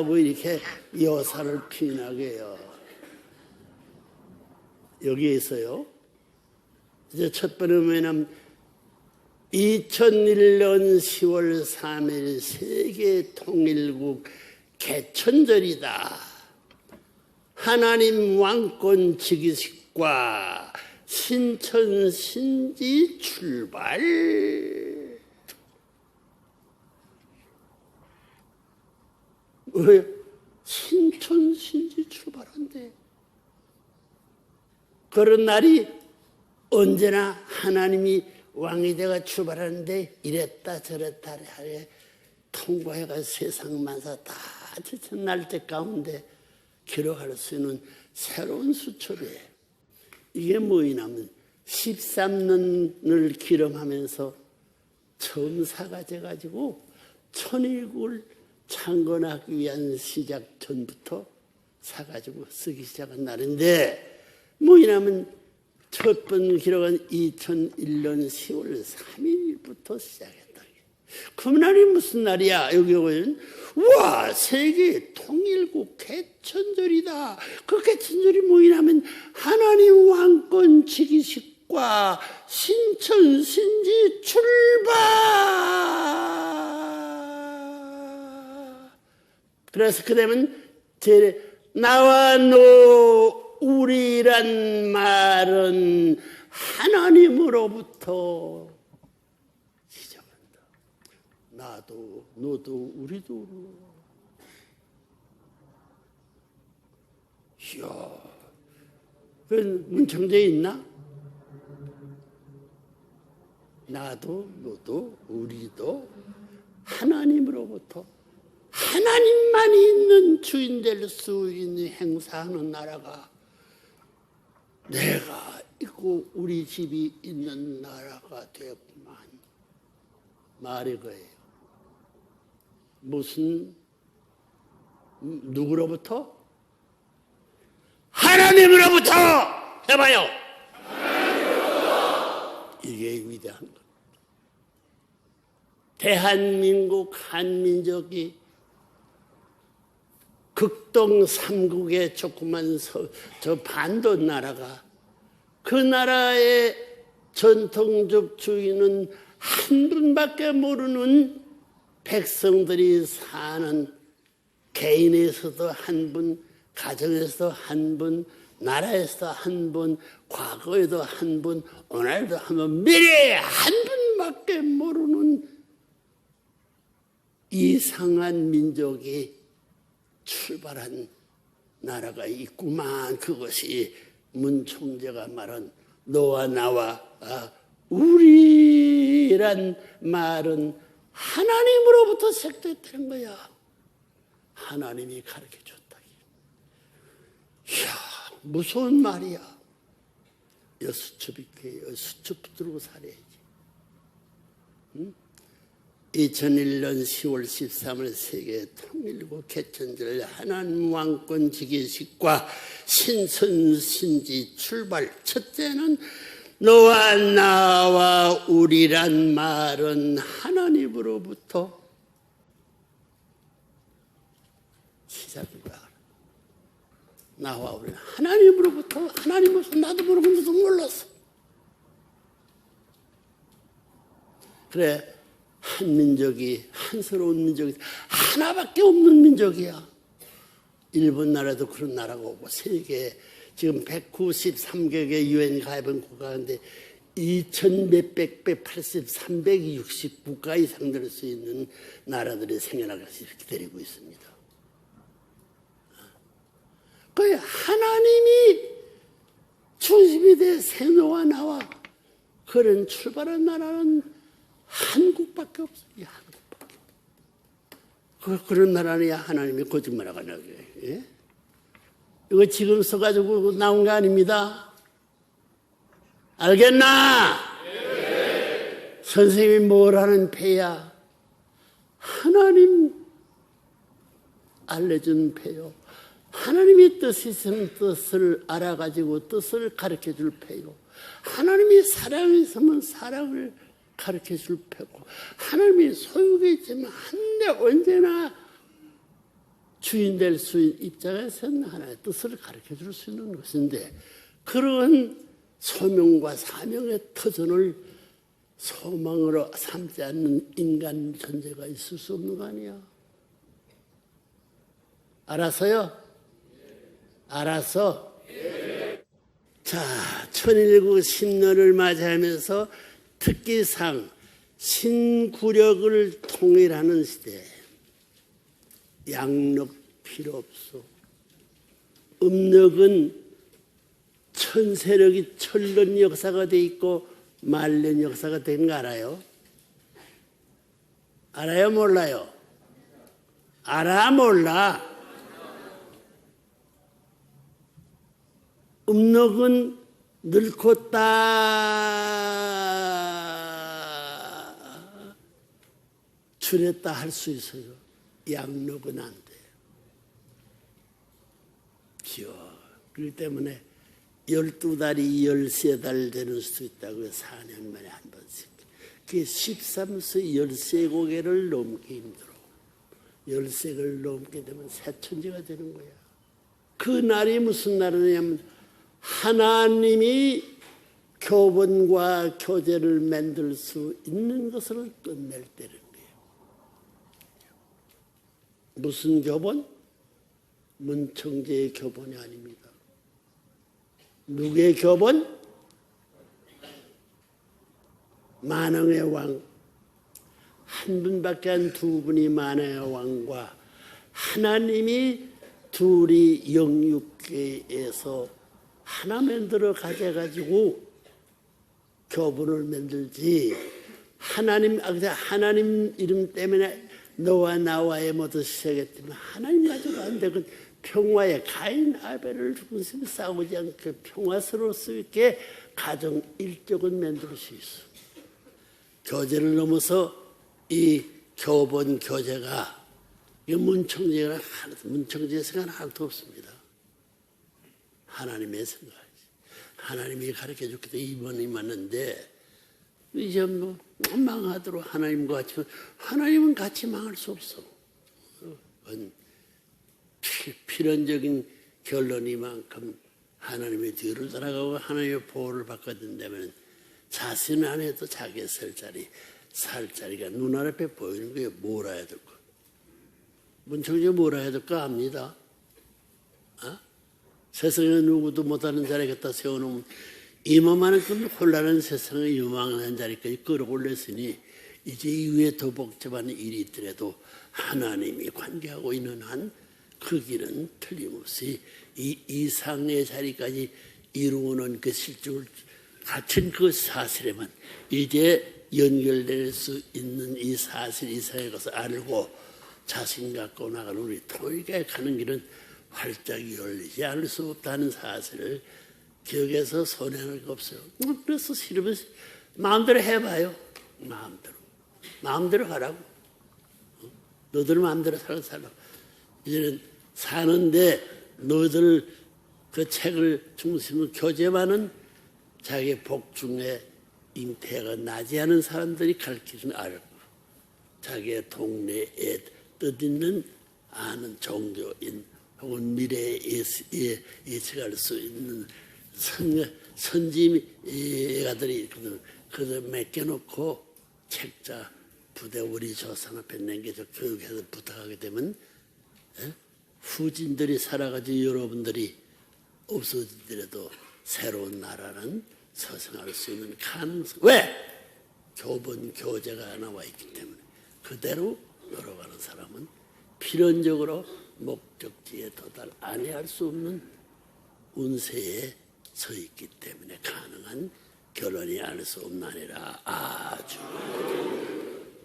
하고 이렇게 여사를 피나게 해요. 여기에서요. 이제 첫 번째 뭐냐면 2001년 10월 3일 세계 통일국 개천절이다. 하나님 왕권 즉위식과 신천 신지 출발. 왜 신천 신지 출발한대? 그런 날이 언제나 하나님이 왕이 되가 출발하는데 이랬다 저랬다 하게 통과해가 세상 만사 다 지친 날때 가운데 기록할 수 있는 새로운 수첩이에요. 이게 뭐이냐면 13년을 기름하면서 처음 사가져 가지고 천일국을 창건하기 위한 시작 전부터 사가지고 쓰기 시작한 날인데 뭐이냐면 첫 번 기록은 2001년 10월 3일부터 시작했다. 그날이 무슨 날이야? 여기 보면 와 세계 통일국 개천절이다. 그 개천절이 뭐냐면 하나님 왕권 즉위식과 신천 신지 출발. 그래서 그다음은 제 나와 너 우리란 말은 하나님으로부터 시작한다. 나도 너도 우리도 이야 그 문청대에 있나? 나도 너도 우리도 하나님으로부터 하나님만이 있는 주인 될 수 있는 행사하는 나라가 내가 있고 우리 집이 있는 나라가 되었구만. 말이 거예요. 무슨 누구로부터? 하나님으로부터 해봐요. 이게 위대한 것. 대한민국 한민족이 극동 삼국의 조그만 서, 저 반도 나라가 그 나라의 전통적 주인은 한 분밖에 모르는 백성들이 사는 개인에서도 한 분, 가정에서도 한 분, 나라에서도 한 분, 과거에도 한 분, 오늘도 한 분, 미래에 한 분밖에 모르는 이상한 민족이 출발한 나라가 있구만. 그것이 문 총재가 말한 너와 나와 아, 우리란 말은 하나님으로부터 색됐다는 거야. 하나님이 가르쳐 줬다. 이야, 무서운 말이야. 여수첩이 그 여수첩 붙들고 살아야지. 응? 2001년 10월 13일 세계 통일국 개천절 하나님 왕권 즉위식과 신선신지 출발 첫째는 너와 나와 우리란 말은 하나님으로부터 거야. 나와 우리 하나님으로부터 하나님으로서 나도 모르고 나도 몰랐어. 그래 한 민족이 한스러운 민족이 하나밖에 없는 민족이야. 일본 나라도 그런 나라가 오고 세계 지금 193개의 유엔 가입은 국가인데 2천 몇백 백 80, 360 국가 이상 될 수 있는 나라들이 생겨나가서 데리고 있습니다. 그 하나님이 중심이 돼 세노와 나와 그런 출발한 나라는 한국밖에 없어요. 한국밖에. 그, 그런 나라는 하나님이 거짓말하고 나게. 예? 이거 지금 써가지고 나온 거 아닙니다. 알겠나? 네. 선생님이 뭘 하는 패야? 하나님 알려준 패요. 하나님의 뜻이 있으면 뜻을 알아가지고 뜻을 가르쳐 줄 패요. 하나님이 사랑이 있으면 사랑을 가르쳐 줄 패고, 하나님이 소유가 있지만 한데 언제나 주인 될 수 있는 입장에서는 하나의 뜻을 가르쳐 줄 수 있는 것인데 그러한 소명과 사명의 터전을 소망으로 삼지 않는 인간 존재가 있을 수 없는 거 아니야? 알아서요? 알아서? 자, 천일구 신년을 맞이하면서 특기상 신구력을 통일하는 시대. 양력 필요 없어. 음력은 천세력이 천년 역사가 돼 있고 말년 역사가 된거 알아요? 알아요, 몰라요? 알아, 몰라? 음력은 늙고 딱 줄였다 할 수 있어요. 양력은 안 돼요. 귀여워. 그렇기 때문에 열두 달이 열세 달 되는 수도 있다고요. 4년 만에 한 번씩. 그게 13세 열세 고개를 넘기 힘들어. 열세를 넘게 되면 새천지가 되는 거야. 그 날이 무슨 날이냐면 하나님이 교본과 교제를 만들 수 있는 것을 끝낼 거예요. 무슨 교본? 문청제의 교본이 아닙니다. 누구의 교본? 만왕의 왕. 한 분밖에 한두 분이 만왕의 왕과 하나님이 둘이 영육계에서 하나 만들어 가져가지고 교분을 만들지 하나님 아 하나님 이름 때문에 너와 나와의 모두 시작했지만 하나님 가지고 안 되고 평화에 가인 아벨을 죽은 싸우지 않게 평화스러울 수 있게 가정 일적은 만들 수 있어. 교제를 넘어서 이 교본 교제가 이 문청제가 문청제 생각 하나도 없습니다. 하나님의 생각이지. 하나님이 가르쳐 줬기 때문에 이번이 맞는데 이제 뭐 망하도록 하나님과 같이 하나님은 같이 망할 수 없어. 피- 필연적인 결론이만큼 하나님의 뒤를 따라가고 하나님의 보호를 받게 된다면 자신 안에도 자기의 설 자리, 살 자리가 눈앞에 보이는 거예요. 뭘 해야 될까? 문청제 뭘 해야 될까 압니다. 어? 세상에 누구도 못하는 자리 갖다 세워놓으면 이만큼 혼란한 세상의 유망한 자리까지 끌어올렸으니 이제 이후에 더 복잡한 일이 있더라도 하나님이 관계하고 있는 한 그 길은 틀림없이 이 이상의 자리까지 이루어놓은 그 실적을 갖춘 그 사실에만 이제 연결될 수 있는 이 사실 이상의 것을 알고 자신 갖고 나가는 우리 통일에 가는 길은 활짝 열리지 않을 수 없다는 사실을 기억해서 손해할 거 없어요. 뭐 그래서 싫으면 마음대로 해봐요. 마음대로. 마음대로 하라고. 어? 너들 마음대로 살아 살라. 이제는 사는데 너희들 그 책을 중심으로 교제만은 자기 복중에 잉태가 나지 않은 사람들이 가르치는 알고 자기의 동네에 뜻있는 아는 종교인 혹은 미래에 예측- 예측할 수 있는 선, 선지가들이 있거든. 그들 맡겨놓고 책자 부대 우리 조상 앞에 남겨서 교육해서 부탁하게 되면 예? 후진들이 살아가지고 여러분들이 없어지더라도 새로운 나라는 서생할 수 있는 가능성. 왜? 교본 교재가 나와 있기 때문에 그대로 걸어가는 사람은 필연적으로 목적지에 도달 아니할 수 없는 운세에 서 있기 때문에 가능한 결론이 알 수 없나니라. 아주